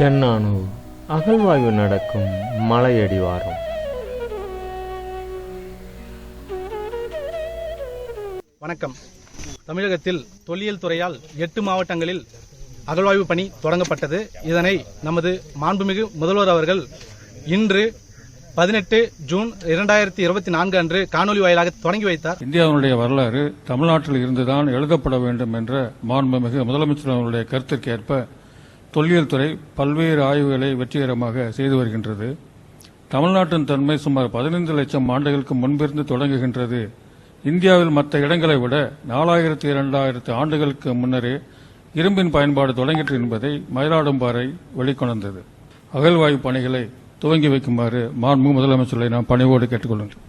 சென்னானூர் அகழ்வாய்வு நடக்கும் மலையடிவாரம் வணக்கம். தமிழகத்தில் தொல்லியல் துறையால் எட்டு மாவட்டங்களில் அகழ்வாய்வு பணி தொடங்கப்பட்டது. இதனை நமது மாண்புமிகு முதல்வர் அவர்கள் இன்று பதினெட்டு ஜூன் இரண்டாயிரத்தி இருபத்தி நான்கு அன்று காணொலி வாயிலாக தொடங்கி வைத்தார். இந்தியாவினுடைய வரலாறு தமிழ்நாட்டில் இருந்துதான் எழுதப்பட வேண்டும் என்ற மாண்புமிகு முதலமைச்சர் அவருடைய கருத்திற்கேற்ப தொல்லியல் துறை பல்வேறு ஆய்வுகளை வெற்றிகரமாக செய்து வருகின்றது. தமிழ்நாட்டின் தன்மை சுமார் பதினைந்து லட்சம் ஆண்டுகளுக்கு முன்பிருந்து தொடங்குகின்றது. இந்தியாவில் மற்ற இடங்களை விட நாலாயிரத்தி இரண்டாயிரத்து ஆண்டுகளுக்கு முன்னரே இரும்பின் பயன்பாடு தொடங்கிற்று என்பதை மயிலாடும்பாறை வெளிக்கொணர்ந்தது. அகழ்வாய்வு பணிகளை துவங்கி வைக்குமாறு மாண்பு முதலமைச்சரை நாம் பணிவோடு கேட்டுக்கொள்கின்றோம்.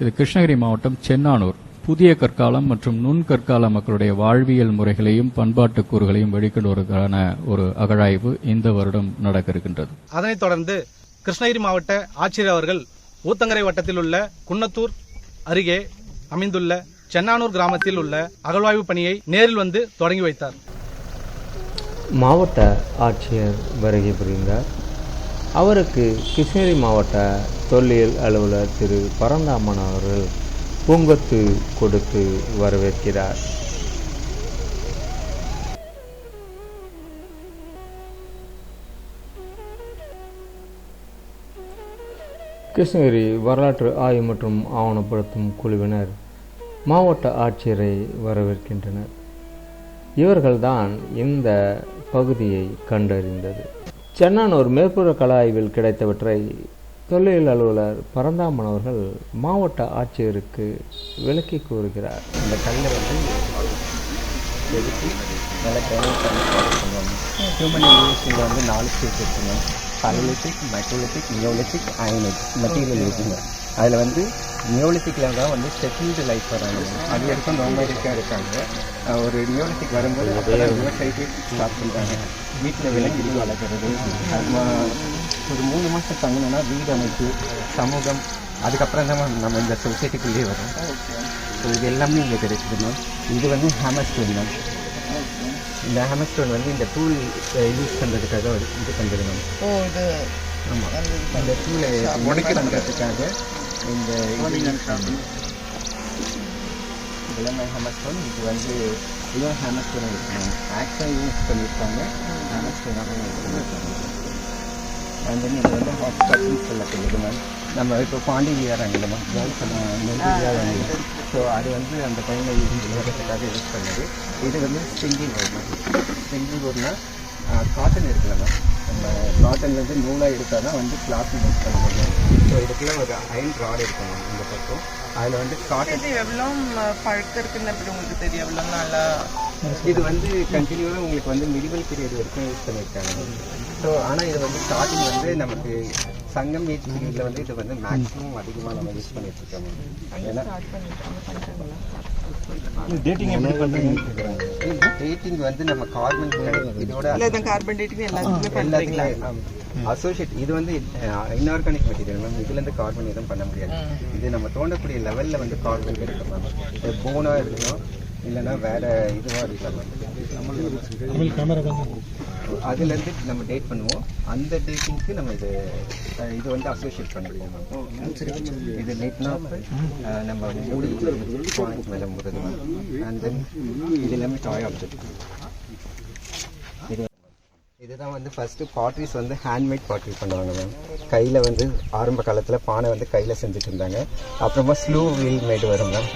இது கிருஷ்ணகிரி மாவட்டம் சென்னானூர். புதிய கற்காலம் மற்றும் நுண்கற்கால மக்களுடைய வாழ்வியல் முறைகளையும் பண்பாட்டு கூறுகளையும் வெளிக்கொண்டுவதற்கான ஒரு அகழாய்வு இந்த வருடம் நடக்க இருக்கின்றது அதனைத் தொடர்ந்து கிருஷ்ணகிரி மாவட்ட ஆட்சியர் அவர்கள் ஊத்தங்கரை வட்டத்தில் உள்ள குன்னத்தூர் அருகே அமைந்துள்ள சென்னானூர் கிராமத்தில் உள்ள அகழ்வாய்வு பணியை நேரில் வந்து தொடங்கி வைத்தார். மாவட்ட ஆட்சியர் வருகை புரிந்தார். அவருக்கு கிருஷ்ணகிரி மாவட்ட தொல்லியல் அலுவலர் திரு பரந்தாமன் அவர்கள் பூங்கொத்து கொடுத்து வரவேற்கிறார். கிருஷ்ணகிரி வரலாற்று ஆய்வு மற்றும் ஆவணப்படுத்தும் குழுவினர் மாவட்ட ஆட்சியரை வரவேற்கின்றனர். இவர்கள்தான் இந்த பகுதியை கண்டறிந்தது. சென்னானூர் மேற்புற கல ஆய்வில் கிடைத்தவற்றை தொழில் அலுவலர் பரந்தாமன் அவர்கள் மாவட்ட ஆட்சியருக்கு விளக்கி கூறுகிறார். இந்த கல்லை வந்து எடுத்து நல்லா ட்ரைனிங் பண்ணி ஃபாலோ ஹியூமன் இன்வெஸ்டிங்கில் வந்து நாலு ஸ்டேட் இருக்குங்க paleolithic mesolithic neolithic ionic material இருக்குங்க. அதில் வந்து நியோலித்திக்கில் தான் வந்து செட்டில்டு லைஃப் வராங்க அது வரைக்கும் நோமேரிக்காக இருக்காங்க. ஒரு நியோலித்திக் வரும்போது விவசாயத்தை ஸ்டார்ட் பண்ணுறாங்க வீட்டில் விலங்கிட்டு வளர்க்குறது. ஒரு மூணு மாதம் தங்கணும்னா வீடு அமைப்பு சமூகம் அதுக்கப்புறம் தான் நம்ம இந்த சொசைட்டிக்குள்ளேயே வரும். ஸோ இது எல்லாமே இங்கே கிடைக்குது மேம் இது வந்து ஹேமர் ஸ்டோன் மேம் இந்த ஹேமர் ஸ்டோன் வந்து இந்த டூல் யூஸ் பண்ணுறதுக்காக ஒரு இது பண்ணுறது மேம் ஓ இது ஆமாம் இந்த டூலை உடைக்கிறதுக்காக இந்த இதெல்லாம் ஹேமர் ஸ்டோன் இது வந்து இதுவும் ஹேமர் ஸ்டோன் இருக்கு மேம் ஆக்சுவலாக யூஸ் பண்ணியிருக்காங்க. ஹேமர் ஸ்டோனாக யூஸ் பண்ணியிருக்காங்க. அண்ட் தென் இது வந்து ஹாட் ஸ்பாட்னு சொல்லக்கூடியது மேம் நம்ம இப்போ பாண்டி வியாராங்கல்ல மேம் வியாராங்க ஸோ அது வந்து அந்த யூஸ் விளையாடுறதுக்காக யூஸ் பண்ணது. இது வந்து ஸ்டிங்கிங் ரோட் மேம் ஸ்டிங்கிங் ரோட்னா காட்டன் இருக்குல்ல மேம் நம்ம காட்டன்லேருந்து நூலாக எடுத்தால் தான் வந்து கிளாத் யூஸ் பண்ண முடியும் ஸோ இதுக்குள்ள ஒரு அயன் ராட் இருக்கும் மேம் இந்த பக்கம். அதில் வந்து காட்டன் எவ்வளோ பழக்கம் இருக்குன்னு எப்படி உங்களுக்கு தெரியும்? எவ்வளோ நாளா? இது வந்து கண்டினியூவாக உங்களுக்கு வந்து மிடிவல் பீரியட் வரைக்கும் யூஸ் பண்ணியிருக்காங்க ஸோ ஆனால் இது வந்து ஸ்டார்டிங் வந்து நமக்கு சங்கம் ஏஜ் பீரியடில் வந்து இது வந்து மேக்ஸிமம் அதிகமாக நம்ம யூஸ் பண்ணிட்டு இருக்கோம். ஏன்னா டேட்டிங் எப்படி பண்ணுறீங்க டேட்டிங் வந்து நம்ம கார்பன் இதோட கார்பன் டேட்டிங் எல்லாத்துக்குமே அசோசியேட் இது வந்து இன்ஆர்கானிக் மெட்டீரியல் மேம் இதுலேருந்து கார்பன் எதுவும் பண்ண முடியாது. இது நம்ம தோண்டக்கூடிய லெவலில் வந்து கார்பன் கிடைக்கும் மேம் போனாக இருக்கணும் இல்லைன்னா வேற இதுவாக இருக்கலாம் மேம் அதுலேருந்து நம்ம டேட் பண்ணுவோம். அந்த டேட்டிங்க்கு நம்ம இது இது வந்து அசோசியேட் பண்ணிடுவோம் மேம் இது லேட்னா நம்ம மூடி பாயிண்ட் மேலே முறது மேம் அண்ட் தென் இது எல்லாமே டாய் ஆப்ஜெக்ட் இது இதுதான் வந்து ஃபஸ்ட்டு பாட்ரிஸ் வந்து ஹேண்ட்மேட் பாட்ரி பண்ணுவாங்க மேம் கையில் வந்து ஆரம்ப காலத்தில் பானை வந்து கையில் செஞ்சுட்டு இருந்தாங்க. அப்புறமா ஸ்லோ வீல் மேடு வரும் மேம்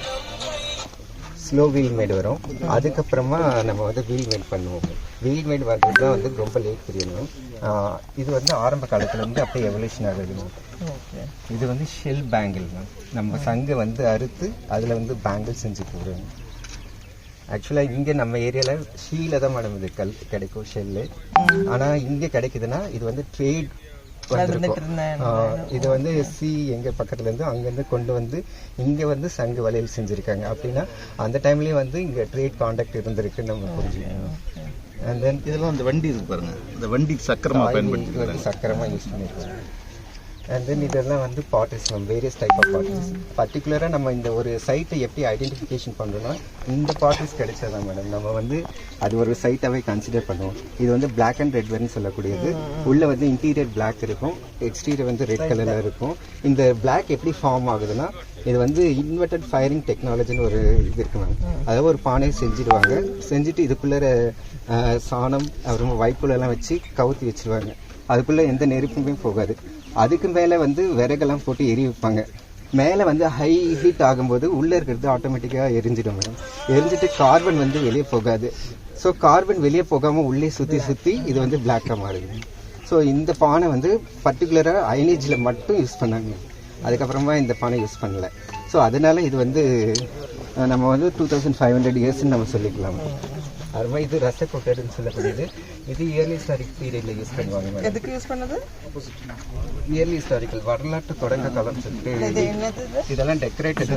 ஸ்லோ வீல் மேடு வரும். அதுக்கப்புறமா நம்ம வந்து வீல் மேட் பண்ணுவோம். வீல் மேட் வர்றது தான் வந்து ரொம்ப லேட் ஆஹ் இது வந்து ஆரம்ப காலத்துல இருந்து அப்படியே எவல்யூஷன் ஆகுது இது வந்து ஷெல் பேங்கிள் மேம் நம்ம சங்கை வந்து அறுத்து அதில் வந்து பேங்கிள் செஞ்சு போடுறோம். ஆக்சுவலாக இங்கே நம்ம ஏரியாவில் ஷீல தான் மேடம் இது கல் கிடைக்கும் ஷெல்லு ஆனால் இங்கே கிடைக்குதுன்னா இது வந்து ட்ரேட். இது வந்து சி எங்க பக்கத்துல இருந்து அங்கேருந்து கொண்டு வந்து இங்க வந்து சங்கு வளையல் செஞ்சிருக்காங்க. அப்படின்னா அந்த டைம்லயே வந்து இங்க ட்ரேட் கான்டாக்ட் இருந்திருக்குன்னு நம்ம புரிஞ்சுக்கணும். அண்ட் தென் இதெல்லாம் அந்த வண்டி இருக்கு பாருங்க. இந்த வண்டி சக்கரமா பயன்படுத்தி சக்கரமா யூஸ் பண்ணிருக்காங்க. அண்ட் தென் இதெல்லாம் வந்து bottles ma'am various type of bottles பர்டிகுலராக நம்ம இந்த ஒரு சைட்டை எப்படி ஐடென்டிஃபிகேஷன் பண்ணுறோம்னா இந்த பாட்டில்ஸ் கிடைச்சதான் மேடம் நம்ம வந்து அது ஒரு சைட்டாகவே கன்சிடர் பண்ணுவோம். இது வந்து Black அண்ட் ரெட் வெர்னு சொல்லக்கூடியது. உள்ள வந்து இன்டீரியர் Black இருக்கும். எக்ஸ்டீரியர் வந்து ரெட் கலரில் இருக்கும். இந்த Black எப்படி ஃபார்ம் ஆகுதுன்னா இது வந்து இன்வெர்டட் ஃபயரிங் டெக்னாலஜின்னு ஒரு இது இருக்கு மேம் அதாவது ஒரு பானையை செஞ்சிடுவாங்க. செஞ்சுட்டு இதுக்குள்ளே சாணம் அப்புறமா வைப்புலெல்லாம் வச்சு கவுத்தி வச்சிருவாங்க. அதுக்குள்ளே எந்த நெருப்புமே போகாது. அதுக்கு மேலே வந்து விறகெல்லாம் போட்டு எரி வைப்பாங்க. மேலே வந்து ஹை ஹீட் ஆகும்போது உள்ளே இருக்கிறது ஆட்டோமேட்டிக்காக எரிஞ்சிடும் மேடம் எரிஞ்சிட்டு கார்பன் வந்து வெளியே போகாது. ஸோ கார்பன் வெளியே போகாமல் உள்ளே சுற்றி சுற்றி இது வந்து பிளாக்காக மாறுது. ஸோ இந்த பானை வந்து பர்டிகுலராக ஐனேஜில் மட்டும் யூஸ் பண்ணாங்க. அதுக்கப்புறமா இந்த பானை யூஸ் பண்ணல. ஸோ அதனால் இது வந்து நம்ம வந்து டூ தௌசண்ட் ஃபைவ் ஹண்ட்ரட் இயர்ஸ்ன்னு நம்ம சொல்லிக்கலாம். அதுமாதிரி இது ரசக்கோட்டர்னு சொல்லக்கூடியது இது இயர்லி ஹிஸ்டாரிக் பீரியடில் யூஸ் பண்ணுவாங்க எதுக்கு யூஸ் பண்ணது? இயர்லி ஹிஸ்டாரிக்கல் வரலாற்று தொடக்க காலம் சொல்லிட்டு இதெல்லாம் டெக்கரேட்டட்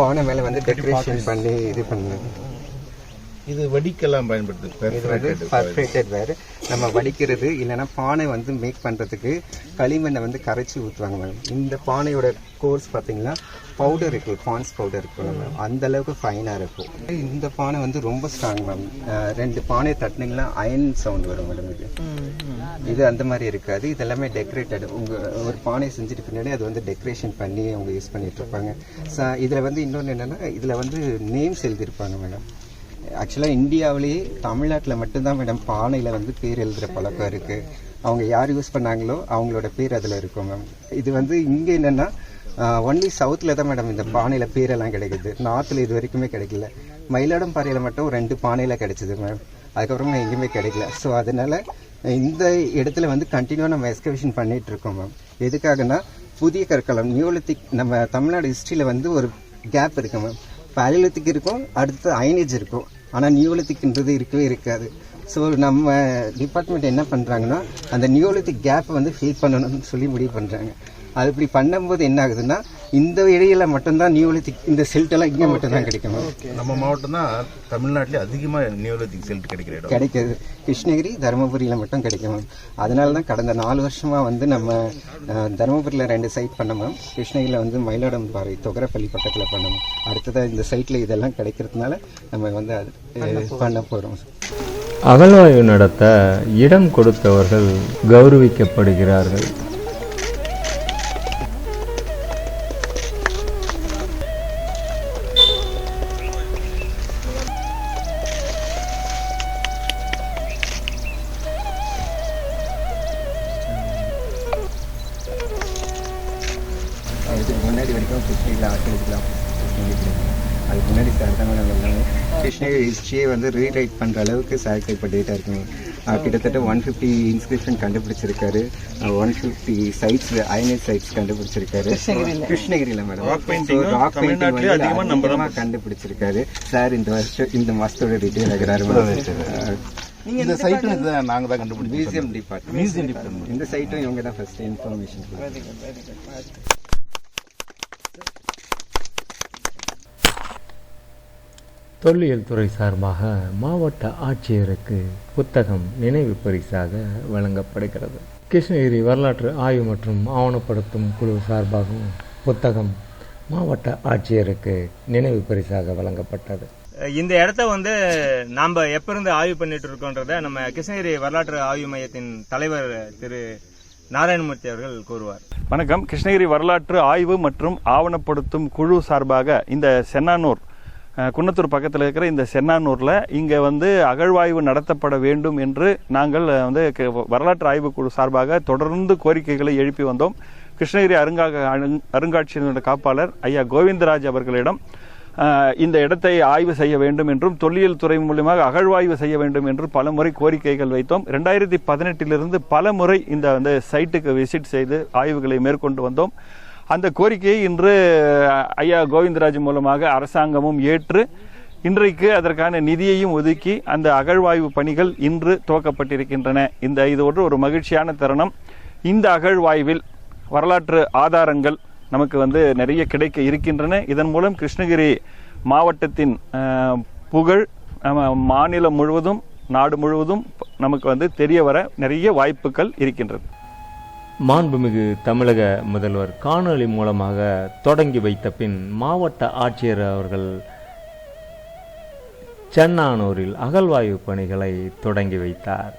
பானை மேலே வந்து டெக்கரேஷன் பண்ணி இது பண்ணுது. இது வடிக்கெல்லாம் பயன்படுத்து இது வந்து பர்ஃபெக்டட் வேறு. நம்ம வடிக்கிறது இல்லைன்னா பானை வந்து மேக் பண்ணுறதுக்கு களிமண்ணை வந்து கரைச்சி ஊற்றுவாங்க மேம். இந்த பானையோட கோர்ஸ் பார்த்தீங்கன்னா பவுடர் இருக்கு பான்ஸ் பவுடர் இருக்கும் மேம். அந்த அளவுக்கு ஃபைனாக இருக்கும். இந்த பானை வந்து ரொம்ப ஸ்ட்ராங் மேம். ரெண்டு பானை தட்டினீங்கன்னா அயன் சவுண்ட் வரும் மேடம் இது. இது அந்த மாதிரி இருக்காது. இது எல்லாமே டெக்கரேட்டட் உங்கள் ஒரு பானை செஞ்சுட்டு பின்னாடி அது வந்து டெக்கரேஷன் பண்ணி அவங்க யூஸ் பண்ணிட்டு இருப்பாங்க. ச- இதில் வந்து இன்னொன்று என்னென்னா இதில் வந்து நேம்ஸ் எழுதியிருப்பாங்க மேடம். ஆக்சுவலாக இந்தியாவிலேயே தமிழ்நாட்டில் மட்டும்தான் மேடம் பானையில் வந்து பேர் எழுதுகிற பழக்கம் இருக்குது அவங்க யார் யூஸ் பண்ணாங்களோ அவங்களோட பேர் அதில் இருக்கும் மேம் இது வந்து இங்கே என்னென்னா ஒன்லி சவுத்தில் தான் மேடம் இந்த பானையில் பேரெல்லாம் கிடைக்குது. நார்த்தில் இது வரைக்குமே கிடைக்கல. மயிலாடும்பாறையில் மட்டும் ரெண்டு பானையில் கிடைச்சிது மேம் அதுக்கப்புறமா எங்கேயுமே கிடைக்கல. ஸோ அதனால் இந்த இடத்துல வந்து கண்டினியூவாக நம்ம எக்ஸ்கவேஷன் பண்ணிகிட்ருக்கோம் இருக்கோம் மேம் எதுக்காகனா புதிய கற்களம் நியூலித்திக் நம்ம தமிழ்நாடு ஹிஸ்ட்ரியில் வந்து ஒரு கேப் இருக்குது மேம் பேலியோலித்திக் இருக்கும் அடுத்து அயனேஜ் இருக்கும். ஆனால் நியூலித்திக்ன்றது இருக்கவே இருக்காது. ஸோ நம்ம டிபார்ட்மெண்ட் என்ன பண்ணுறாங்கன்னா அந்த நியூலித்திக் கேப்பை வந்து ஃபில் பண்ணணும்னு சொல்லி முடிவு பண்ணுறாங்க அது இப்படி பண்ணும்போது என்ன ஆகுதுன்னா இந்த இடையில மட்டும்தான் நியோலித்திக் இந்த செல்ட்டெல்லாம் இங்கே மட்டும்தான் கிடைக்கும் மேம் நம்ம மாவட்டம் தான் தமிழ்நாட்டிலே அதிகமாக நியோலித்திக் செல்ட் கிடைக்கிற இடம். கிடைக்குது. கிருஷ்ணகிரி தருமபுரியில் மட்டும் கிடைக்கும் அதனால தான் கடந்த நாலு வருஷமா வந்து நம்ம தருமபுரியில் ரெண்டு சைட் பண்ணோம் கிருஷ்ணகிரியில் வந்து மயிலாடும்பாறை தொகரப்பள்ளி பக்கத்தில் பண்ணோம். அடுத்ததாக இந்த சைட்டில் இதெல்லாம் கிடைக்கிறதுனால நம்ம வந்து அது பண்ண போகிறோம் அகழ்வாய்வு நடத்த இடம் கொடுத்தவர்கள் கௌரவிக்கப்படுகிறார்கள். இதுக்கு முன்னாடி வரைக்கும் கிருஷ்ணகிரியில் ஆக்கிரமிக்கலாம் அதுக்கு முன்னாடி சார் தான் மேடம் எல்லாமே கிருஷ்ணகிரி ஹிஸ்ட்ரியை வந்து ரீரைட் பண்ணுற அளவுக்கு சார் இப்போ டேட்டா இருக்குங்க கிட்டத்தட்ட one fifty inscription கண்டுபிடிச்சிருக்காரு. One fifty sites iron age sites கண்டுபிடிச்சிருக்காரு. கிருஷ்ணகிரியில். மேடம் ராக் பெயிண்டிங் அதிகமாக கண்டுபிடிச்சிருக்காரு. சார் இந்த வருஷம் இந்த மாசத்தோட ரிட்டையர் ஆகிறாரு இந்த சைட்டும் இதுதான் நாங்கள் தான் கண்டுபிடிச்சோம் மியூசியம் டிபார்ட்மெண்ட் மியூசியம் டிபார்ட்மெண்ட் இந்த சைட்டும் இவங்க தான் ஃபர்ஸ்ட் இன்ஃபர்மேஷன் தொல்லியல் துறை சார்பாக மாவட்ட ஆட்சியருக்கு புத்தகம் நினைவு பரிசாக வழங்கப்படுகிறது. கிருஷ்ணகிரி வரலாற்று ஆய்வு மற்றும் ஆவணப்படுத்தும் குழு சார்பாகவும் புத்தகம் மாவட்ட ஆட்சியருக்கு நினைவு பரிசாக வழங்கப்பட்டது. இந்த இடத்த வந்து நாம எப்ப இருந்து ஆய்வு பண்ணிட்டு இருக்கோன்றத நம்ம கிருஷ்ணகிரி வரலாற்று ஆய்வு மையத்தின் தலைவர் திரு நாராயணமூர்த்தி அவர்கள் கூறுவார். வணக்கம். கிருஷ்ணகிரி வரலாற்று ஆய்வு மற்றும் ஆவணப்படுத்தும் குழு சார்பாக இந்த சென்னானூர் குன்னத்தூர் பக்கத்தில் இருக்கிற இந்த சென்னானூரில் இங்கே வந்து அகழ்வாய்வு நடத்தப்பட வேண்டும் என்று நாங்கள் வந்து வரலாற்று ஆய்வுக்குழு சார்பாக தொடர்ந்து கோரிக்கைகளை எழுப்பி வந்தோம். கிருஷ்ணகிரி அருங்கா அருங்- காப்பாளர் ஐயா கோவிந்தராஜ் அவர்களிடம் இந்த இடத்தை ஆய்வு செய்ய வேண்டும் என்றும் தொல்லியல் துறை மூலியமாக அகழ்வாய்வு செய்ய வேண்டும் என்று பல முறை கோரிக்கைகள் வைத்தோம். ரெண்டாயிரத்தி பதினெட்டிலிருந்து பல முறை இந்த வந்து சைட்டுக்கு விசிட் செய்து ஆய்வுகளை மேற்கொண்டு வந்தோம். அந்த கோரிக்கையை இன்று ஐயா கோவிந்தராஜ் மூலமாக அரசாங்கமும் ஏற்று இன்றைக்கு அதற்கான நிதியையும் ஒதுக்கி அந்த அகழ்வாய்வு பணிகள் இன்று துவக்கப்பட்டிருக்கின்றன. இந்த இது ஒரு ஒரு மகிழ்ச்சியான தருணம். இந்த அகழ்வாய்வில் வரலாற்று ஆதாரங்கள் நமக்கு வந்து நிறைய கிடைக்க இருக்கின்றன. இதன் மூலம் கிருஷ்ணகிரி மாவட்டத்தின் புகழ் நம்ம மாநிலம் முழுவதும் நாடு முழுவதும் நமக்கு வந்து தெரிய வர நிறைய வாய்ப்புகள் இருக்கின்றது. மாண்புமிகு தமிழக முதல்வர் காணொளி மூலமாக தொடங்கி வைத்த பின் மாவட்ட ஆட்சியர் அவர்கள் சென்னானூரில் அகழ்வாய்வு பணிகளை தொடங்கி வைத்தார்.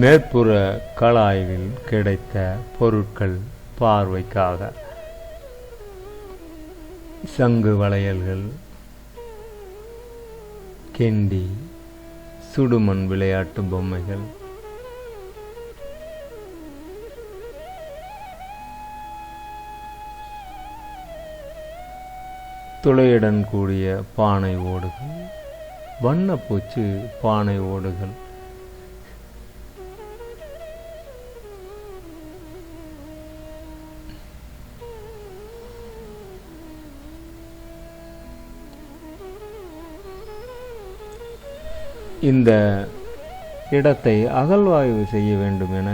மேற்புற கலாய்வில் கிடைத்த பொருட்கள் பார்வைக்காக. சங்கு வளையல்கள் கெண்டி சுடுமண் விளையாட்டு பொம்மைகள் துளையுடன் கூடிய பானை ஓடுகள் வண்ணப்பூச்சு பானை ஓடுகள் இந்த இடத்தை அகழ்வாய்வு செய்ய வேண்டும் என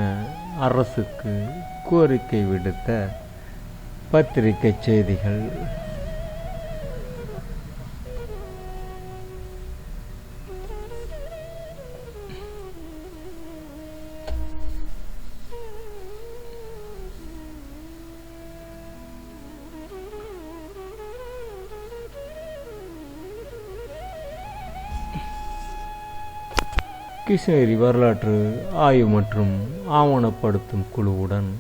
அரசுக்கு கோரிக்கை விடுத்த பத்திரிகை செய்திகள். கிருஷ்ணகிரி வரலாற்று ஆய்வு மற்றும் ஆவணப்படுத்தும் குழுவுடன்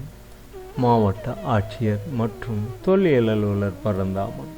மாவட்ட ஆட்சியர் மற்றும் தொல்லியல் அலுவலர் பரந்தாமன்